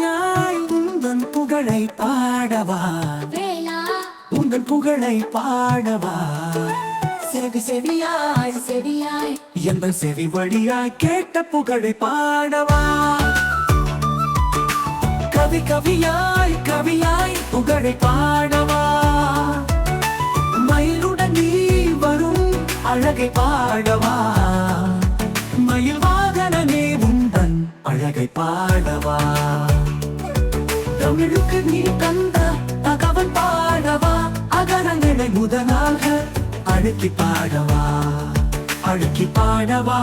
வேளாய் உந்தன் புகழை பாடவா. உங்கள் புகழை பாடவா. செவி செவியாய் செவியாய். எங்கள் செவி வழியாய் கேட்ட புகழை பாடவா. கவி கவியாய் கவியாய் புகழை பாடவா. மயிலுடன் நீ வரும் அழகை பாடவா. மயில் வாகனமே உந்தன் அழகை பாடவா. தமிழுக்கு நீ தந்த தகவல் பாடவா? அகரங்களை முதலாக அழுக்கி பாடவா? அழுக்கி பாடவா?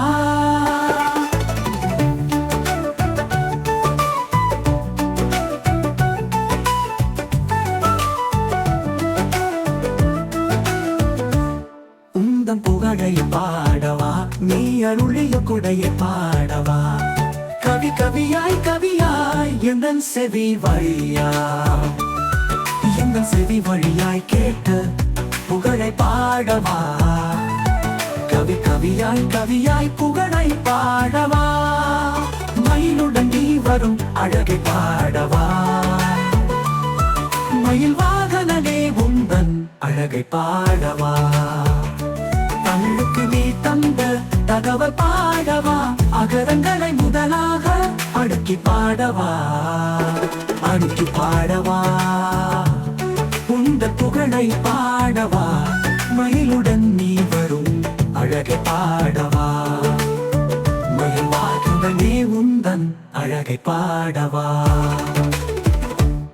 உந்தம் புகழை பாடவா? நீ அருளிய குடையை பாடவா? கவியாய் கவியாய் எந்தன் செவி வழியா? எந்தன் செவி வழியாய் கேட்டு புகழை பாடவா? கவி கவியாய் கவியாய் புகழை பாடவா? மயிலுடன் நீ வரும் அழகை பாடவா? மயில் வாகனே உந்தன் அழகை பாடவா? தமிழுக்கு நீ தந்த தகவல் பாடவா? அகரங்களை முதலாக அடுக்கி பாடவா அடுக்கி பாடவா. உந்த புகழை பாடவா மயிலுடன் நீ வரும் அழகை பாடவா. மயில் வாகனனே உந்தன் அழகை பாடவா.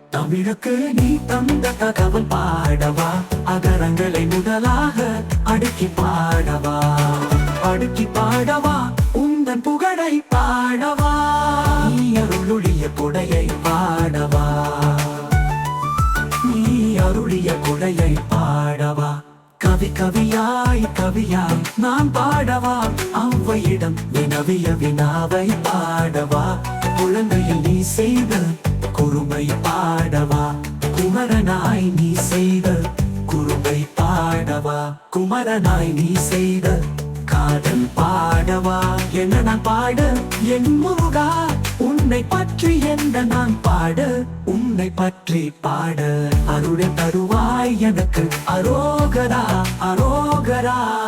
தமிழுக்கு நீ தந்த தகவல் பாடவா அகரங்களை முதலாக அடுக்கி பாடவா. அடுக்கி பாடவா உந்தன் புகழை பாடவா. உள்ளுடைய கொடையை பாடவா? நீ அருளிய கொடையை பாடவா? கவி கவியாய் கவியாய் நான் பாடவா? அவ்வையிடம் வினவிய வினாவை பாடவா? குழந்தையில் நீ செய்த குறுமை பாடவா? குமரனாய் நீ செய்த குறுமை பாடவா? குமரனாய் நீ செய்த காதல் பாடவா? என்ன நான் பாட? என் முருகா உன்னை பற்றி எந்த நான் பாட? உன்னை பற்றி பாட. அருளை தருவாய் எனக்கு. அரோகரா அரோகரா.